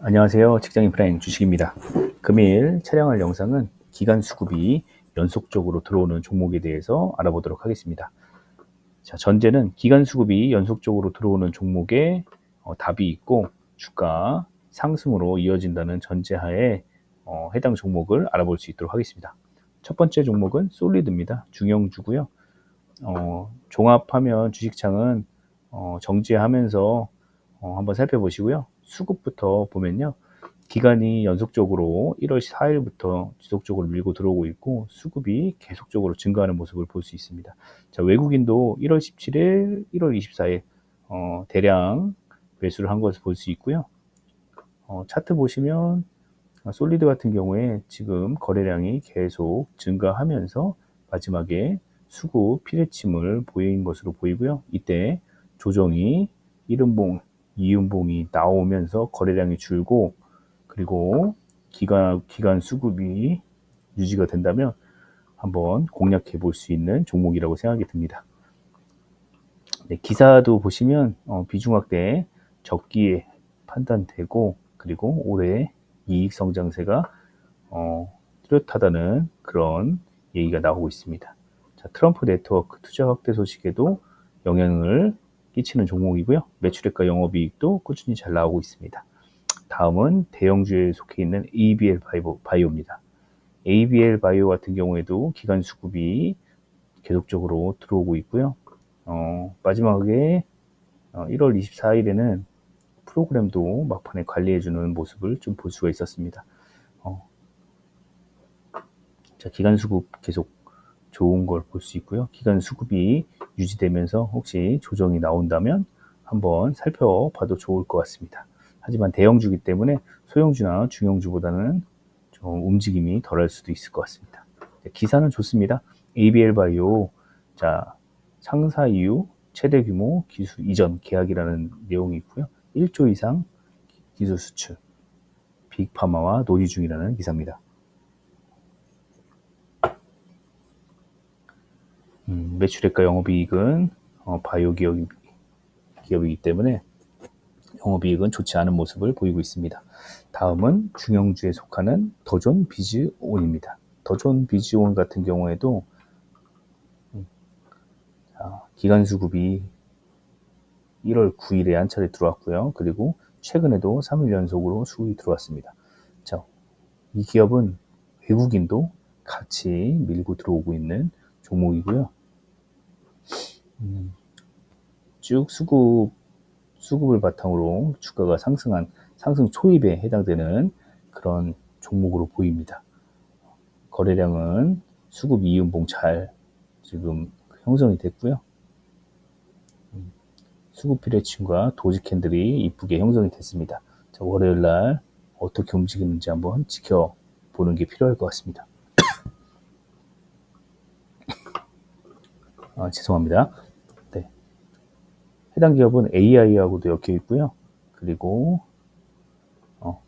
안녕하세요. 직장인 프라임 주식입니다. 금일 촬영할 영상은 기간 수급이 연속적으로 들어오는 종목에 대해서 알아보도록 하겠습니다. 자, 전제는 기간 수급이 연속적으로 들어오는 종목에 어, 답이 있고 주가 상승으로 이어진다는 전제하에 어, 해당 종목을 알아볼 수 있도록 하겠습니다. 첫 번째 종목은 솔리드입니다. 중형주고요. 어, 종합하면 주식창은 어, 정지하면서 어, 한번 살펴보시고요. 수급부터 보면요. 기간이 연속적으로 1월 4일부터 지속적으로 밀고 들어오고 있고 수급이 계속적으로 증가하는 모습을 볼 수 있습니다. 자, 외국인도 1월 17일, 1월 24일 어, 대량 매수를 한 것을 볼 수 있고요. 어, 차트 보시면 솔리드 같은 경우에 지금 거래량이 계속 증가하면서 마지막에 수급 피레침을 보인 것으로 보이고요. 이때 조정이 1음봉, 2음봉이 나오면서 거래량이 줄고 그리고 기간, 기간 수급이 유지가 된다면 한번 공략해 볼 수 있는 종목이라고 생각이 듭니다. 네, 기사도 보시면 어, 비중 확대 적기에 판단되고 그리고 올해 이익 성장세가 어, 뚜렷하다는 그런 얘기가 나오고 있습니다. 자, 트럼프 네트워크 투자 확대 소식에도 영향을 끼치는 종목이고요. 매출액과 영업이익도 꾸준히 잘 나오고 있습니다. 다음은 대형주에 속해 있는 ABL 바이오, 바이오입니다. ABL 바이오 같은 경우에도 기간 수급이 계속적으로 들어오고 있고요. 어, 마지막에 어, 1월 24일에는 프로그램도 막판에 관리해주는 모습을 좀 볼 수가 있었습니다. 어, 자, 기간 수급 계속 좋은 걸 볼 수 있고요. 기간 수급이 유지되면서 혹시 조정이 나온다면 한번 살펴봐도 좋을 것 같습니다. 하지만 대형주기 때문에 소형주나 중형주보다는 좀 움직임이 덜할 수도 있을 것 같습니다. 기사는 좋습니다. ABL 바이오 자 상사 이후 최대 규모 기술 이전 계약이라는 내용이 있고요. 1조 이상 기술 수출 빅파마와 논의 중이라는 기사입니다. 음, 매출액과 영업이익은 어, 바이오 기업, 기업이기 때문에 영업이익은 좋지 않은 모습을 보이고 있습니다. 다음은 중형주에 속하는 더존 비즈온입니다. 더존 비즈온 같은 경우에도 음, 자, 기간 수급이 1월 9일에 한 차례 들어왔고요. 그리고 최근에도 3일 연속으로 수급이 들어왔습니다. 자, 이 기업은 외국인도 같이 밀고 들어오고 있는 종목이고요. 음, 쭉 수급, 수급을 바탕으로 주가가 상승한 상승 초입에 해당되는 그런 종목으로 보입니다. 거래량은 수급 이음봉 잘 지금 형성이 됐고요. 음, 수급 피레침과 도지 캔들이 이쁘게 형성이 됐습니다. 자, 월요일 날 어떻게 움직이는지 한번 지켜보는 게 필요할 것 같습니다. 아, 죄송합니다. 네. 해당 기업은 AI하고도 엮여 있고요. 그리고 어,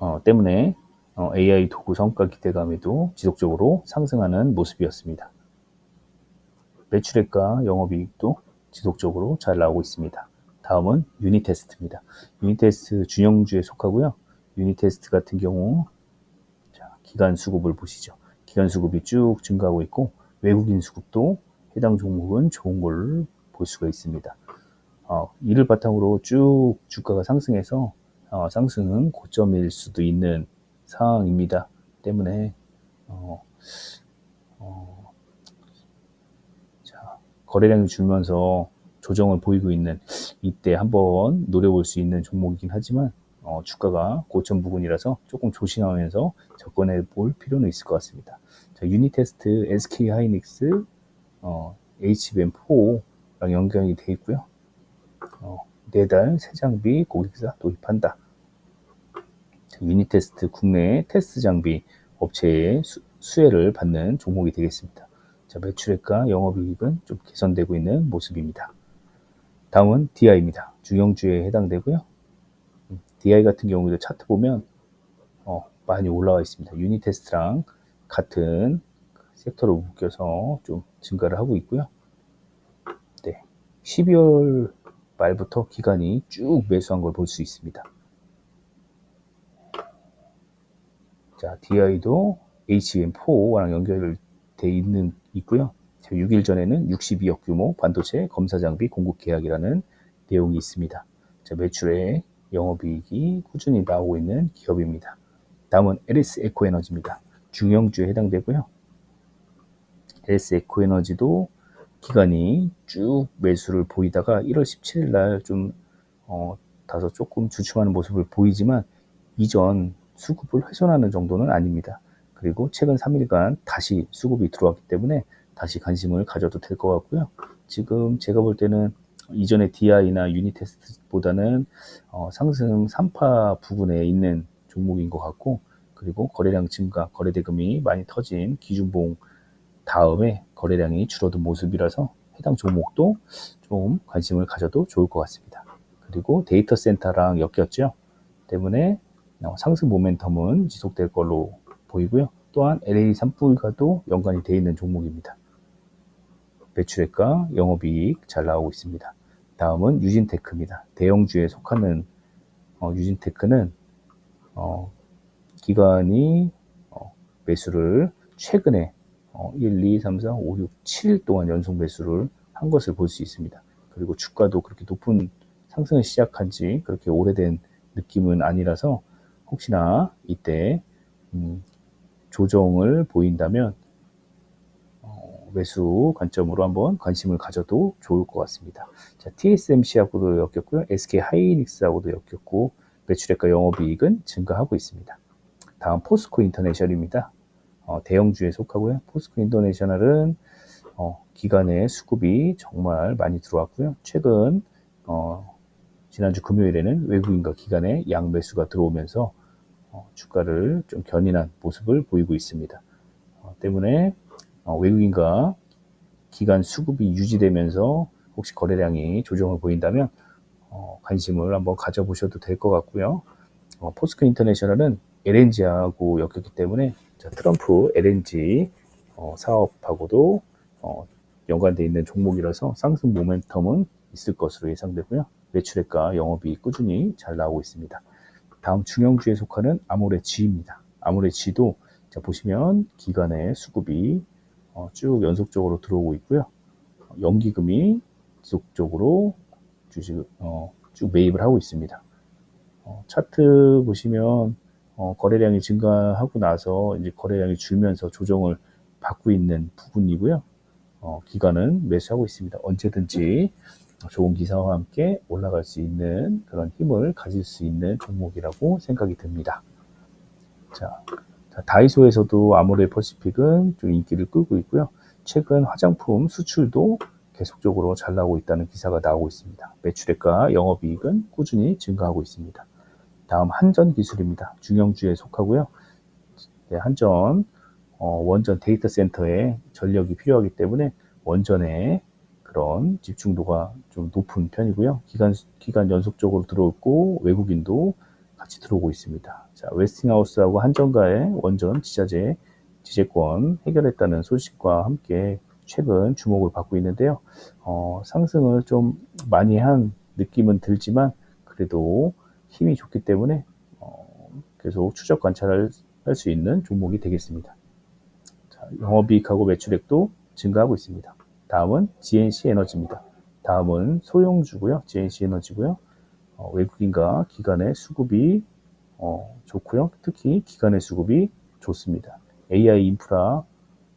어, 때문에 어, AI 도구 성과 기대감에도 지속적으로 상승하는 모습이었습니다. 매출액과 영업이익도 지속적으로 잘 나오고 있습니다. 다음은 유니테스트입니다. 유니테스트 준영주에 속하고요. 유니테스트 같은 경우 자, 기간 수급을 보시죠. 기간 수급이 쭉 증가하고 있고 외국인 수급도 해당 종목은 좋은 걸 볼 수가 있습니다. 어, 이를 바탕으로 쭉 주가가 상승해서 어, 상승은 고점일 수도 있는 상황입니다. 때문에 어, 어, 자, 거래량이 줄면서 조정을 보이고 있는 이때 한번 노려볼 수 있는 종목이긴 하지만 어, 주가가 고점 부분이라서 조금 조심하면서 접근해 볼 필요는 있을 것 같습니다. 자, 유니테스트, SK 하이닉스, 어, HBM4랑 연결이 되어 있고요. 어, 내달 새 장비 고객사 도입한다. 자, 유니테스트 국내 테스트 장비 업체의 수, 수혜를 받는 종목이 되겠습니다. 자, 매출액과 영업이익은 좀 개선되고 있는 모습입니다. 다음은 DI입니다. 중형주에 해당되고요. DI 같은 경우도 차트 보면 어, 많이 올라와 있습니다. 유니테스트랑 같은 섹터로 묶여서 좀 증가를 하고 있고요. 네. 12월 말부터 기간이 쭉 매수한 걸 볼 수 있습니다. 자, DI도 HM4랑 연결돼 있는 있고요. 6일 전에는 62억 규모 반도체 검사 장비 공급 계약이라는 내용이 있습니다. 자, 매출에 영업이익이 꾸준히 나오고 있는 기업입니다. 다음은 LS 에코에너지입니다. 중형주에 해당되고요. LS 에코에너지도 기간이 쭉 매수를 보이다가 1월 17일 날좀 어, 다소 조금 주춤하는 모습을 보이지만 이전 수급을 훼손하는 정도는 아닙니다. 그리고 최근 3일간 다시 수급이 들어왔기 때문에 다시 관심을 가져도 될 것 같고요. 지금 제가 볼 때는 이전의 DI나 유니 테스트보다는 어, 상승 3파 부분에 있는 종목인 것 같고 그리고 거래량 증가, 거래 대금이 많이 터진 기준봉 다음에 거래량이 줄어든 모습이라서 해당 종목도 좀 관심을 가져도 좋을 것 같습니다. 그리고 데이터 센터랑 엮였죠. 때문에 어, 상승 모멘텀은 지속될 걸로 보이고요. 또한 LA 산불과도 연관이 되어 있는 종목입니다. 매출액과 영업이익 잘 나오고 있습니다. 다음은 유진테크입니다. 대형주에 속하는 어, 유진테크는 어, 기관이 어, 매수를 최근에 어, 1, 2, 3, 4, 5, 6, 7일 동안 연속 매수를 한 것을 볼 수 있습니다. 그리고 주가도 그렇게 높은 상승을 시작한 지 그렇게 오래된 느낌은 아니라서 혹시나 이때 음, 조정을 보인다면 어, 매수 관점으로 한번 관심을 가져도 좋을 것 같습니다. 자, TSMC하고도 엮였고요. SK 하이닉스하고도 엮였고 매출액과 영업이익은 증가하고 있습니다. 다음 포스코 인터내셔널입니다. 어, 대형주에 속하고요. 포스코 인터내셔널은 어, 기간의 수급이 정말 많이 들어왔고요. 최근 어, 지난주 금요일에는 외국인과 기관의 양매수가 들어오면서 어, 주가를 좀 견인한 모습을 보이고 있습니다. 어, 때문에 어, 외국인과 기간 수급이 유지되면서 혹시 거래량이 조정을 보인다면 관심을 한번 가져보셔도 될 것 같고요. 포스코 인터내셔널은 LNG하고 엮였기 때문에 트럼프 LNG 사업하고도 연관되어 있는 종목이라서 상승 모멘텀은 있을 것으로 예상되고요. 매출액과 영업이 꾸준히 잘 나오고 있습니다. 다음 중형주에 속하는 아모레지입니다. 아모레지도 자 보시면 기간의 수급이 어, 쭉 연속적으로 들어오고 있고요. 연기금이 지속적으로 주식 어, 쭉 매입을 하고 있습니다. 어, 차트 보시면 어, 거래량이 증가하고 나서 이제 거래량이 줄면서 조정을 받고 있는 부분이고요. 어, 기간은 매수하고 있습니다. 언제든지 좋은 기사와 함께 올라갈 수 있는 그런 힘을 가질 수 있는 종목이라고 생각이 듭니다. 자, 다이소에서도 아모레 퍼시픽은 좀 인기를 끌고 있고요. 최근 화장품 수출도 계속적으로 잘 나오고 있다는 기사가 나오고 있습니다. 매출액과 영업이익은 꾸준히 증가하고 있습니다. 다음 한전 기술입니다. 중형주에 속하고요. 네, 한전 어, 원전 데이터 센터에 전력이 필요하기 때문에 원전에 그런 집중도가 좀 높은 편이고요. 기간, 기간 연속적으로 들어오고 외국인도 같이 들어오고 있습니다. 자, 웨스팅하우스하고 한전가의 원전 지자재 지재권 해결했다는 소식과 함께 최근 주목을 받고 있는데요. 어, 상승을 좀 많이 한 느낌은 들지만 그래도 힘이 좋기 때문에 어, 계속 추적 관찰할 수 있는 종목이 되겠습니다. 자, 영업이익하고 매출액도 증가하고 있습니다. 다음은 GNC 에너지입니다. 다음은 소형주고요. GNC 에너지고요. 어, 외국인과 기관의 수급이 어, 좋고요. 특히 기관의 수급이 좋습니다. AI 인프라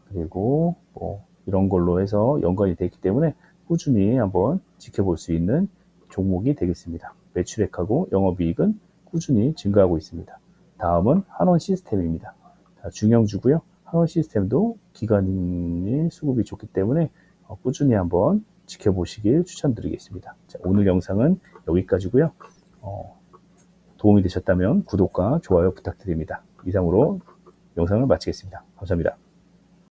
그리고 뭐 이런 걸로 해서 연관이 되기 때문에 꾸준히 한번 지켜볼 수 있는 종목이 되겠습니다. 매출액하고 영업이익은 꾸준히 증가하고 있습니다. 다음은 한원 시스템입니다. 중형주고요. 한원 시스템도 기관의 수급이 좋기 때문에 어, 꾸준히 한번 지켜보시길 추천드리겠습니다. 자, 오늘 영상은 여기까지고요. 어, 도움이 되셨다면 구독과 좋아요 부탁드립니다. 이상으로 영상을 마치겠습니다. 감사합니다.